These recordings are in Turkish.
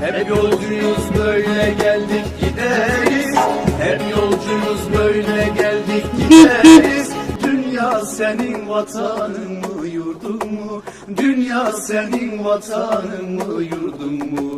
Hep yolcuyuz böyle geldik gideriz. Hep yolcuyuz böyle geldik gideriz. Dünya senin vatanın mı yurdun mu? Dünya senin vatanın mı yurdun mu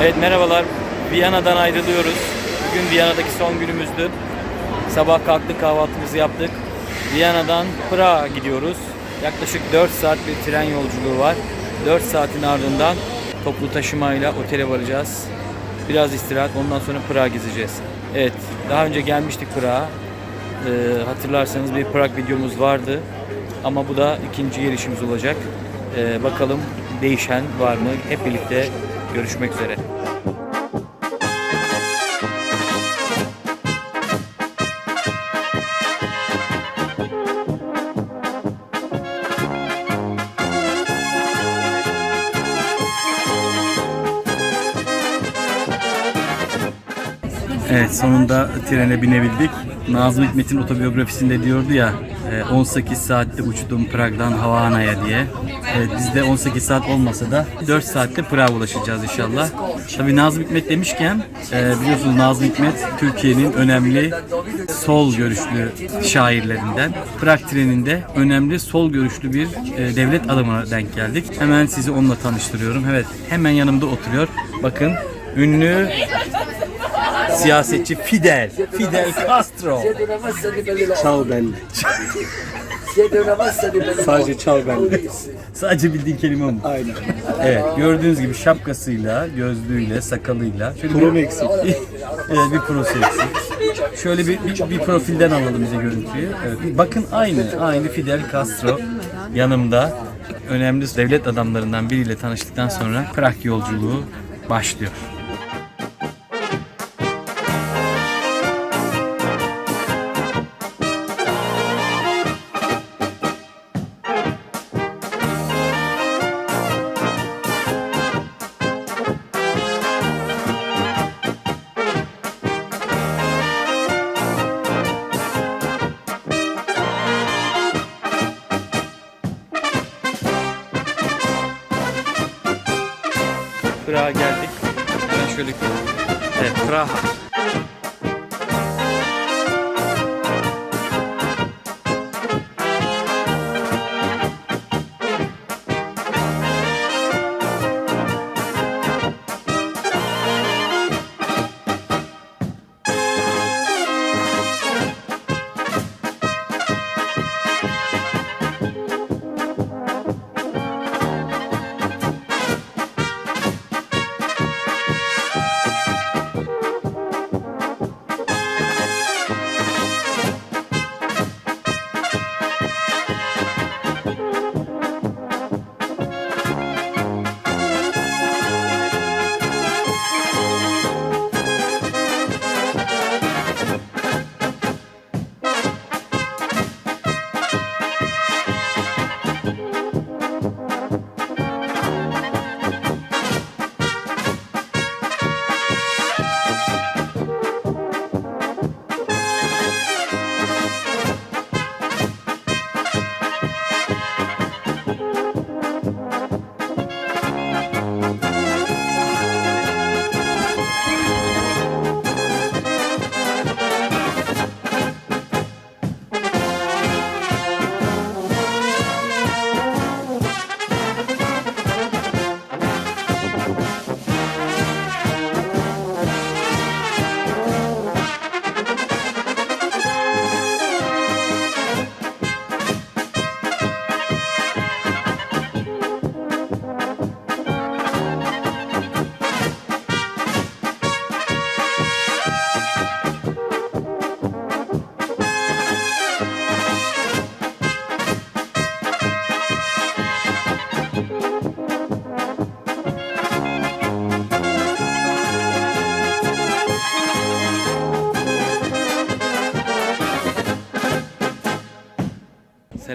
Evet merhabalar. Viyana'dan ayrılıyoruz. Bugün Viyana'daki son günümüzdü. Sabah kalktık kahvaltımızı yaptık. Viyana'dan Prag'a gidiyoruz. Yaklaşık 4 saat bir tren yolculuğu var. 4 saatin ardından toplu taşımayla otele varacağız. Biraz istirahat ondan sonra Prag'a gideceğiz. Evet daha önce gelmiştik Prag'a. Ee, hatırlarsanız bir Prag videomuz vardı. Ama bu da ikinci gelişimiz olacak. Ee, bakalım değişen var mı? Hep birlikte görüşmek üzere. Evet sonunda trene binebildik. Nazım Hikmet'in otobiyografisinde diyordu ya 18 saatte uçtum Prag'dan Havana'ya diye. Evet, biz de 18 saat olmasa da 4 saatte Prag'a ulaşacağız inşallah. Tabii Nazım Hikmet demişken e, biliyorsunuz Nazım Hikmet Türkiye'nin önemli sol görüşlü şairlerinden. Prag treninde önemli sol görüşlü bir e, devlet adamına denk geldik. Hemen sizi onunla tanıştırıyorum. Evet hemen yanımda oturuyor. Bakın ünlü siyasetçi Fidel. Fidel Castro. Çal bende. Sadece çal bende. Sadece bildiğin kelime mi? Aynen. Evet, gördüğünüz gibi şapkasıyla, gözlüğüyle, sakalıyla. Şöyle Pro bir, eksik. evet, bir prosu eksik. Şöyle bir, bir, bir profilden alalım bize görüntüyü. Evet, bakın aynı, aynı Fidel Castro yanımda. Önemli devlet adamlarından biriyle tanıştıktan sonra Prag yolculuğu başlıyor. Prag'a geldik. Hemen şöyle Evet, Praha.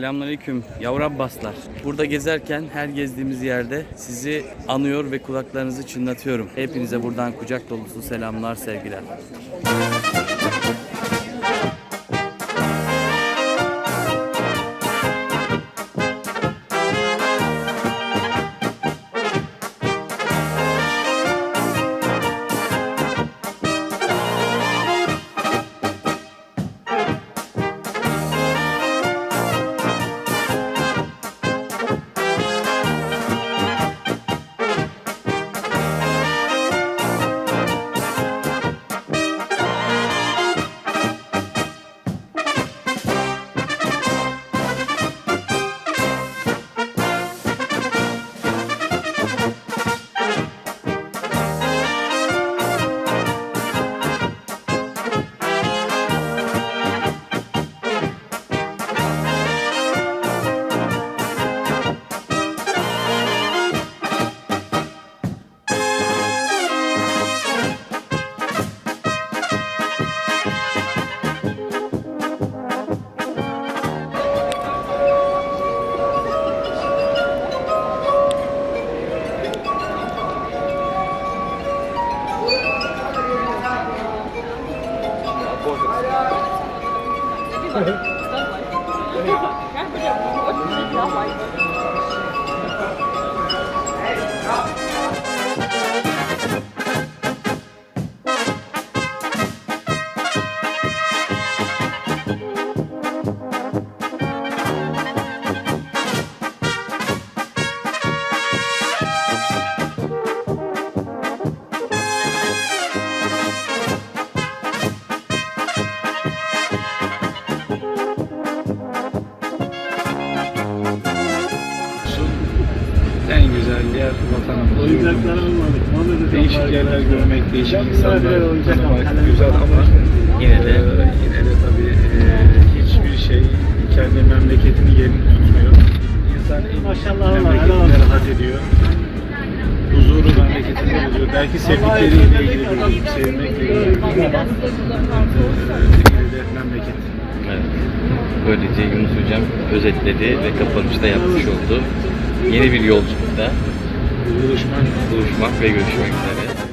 Selamünaleyküm yavru Abbaslar. Burada gezerken her gezdiğimiz yerde sizi anıyor ve kulaklarınızı çınlatıyorum. Hepinize buradan kucak dolusu selamlar, sevgiler. 我真怀疑人家不是我只是比较怀疑 Oyuncaklar almadık. Muhammed Değişik yerler görmek, değişik insanlar tanımak güzel ama Yine de e, yine de tabii e, hiçbir şey kendi memleketini yerini tutmuyor. İnsan en Maşallah olsun. rahat ediyor. Huzuru memleketinde buluyor. Belki sevdikleriyle ilgili değil, sevmekle ilgili ama yine de memleket. Evet. Böylece Yunus Hocam özetledi ve kapanışta yapmış oldu. Yeni bir yolculukta Buluşmak buluşmak ve görüşmek üzere.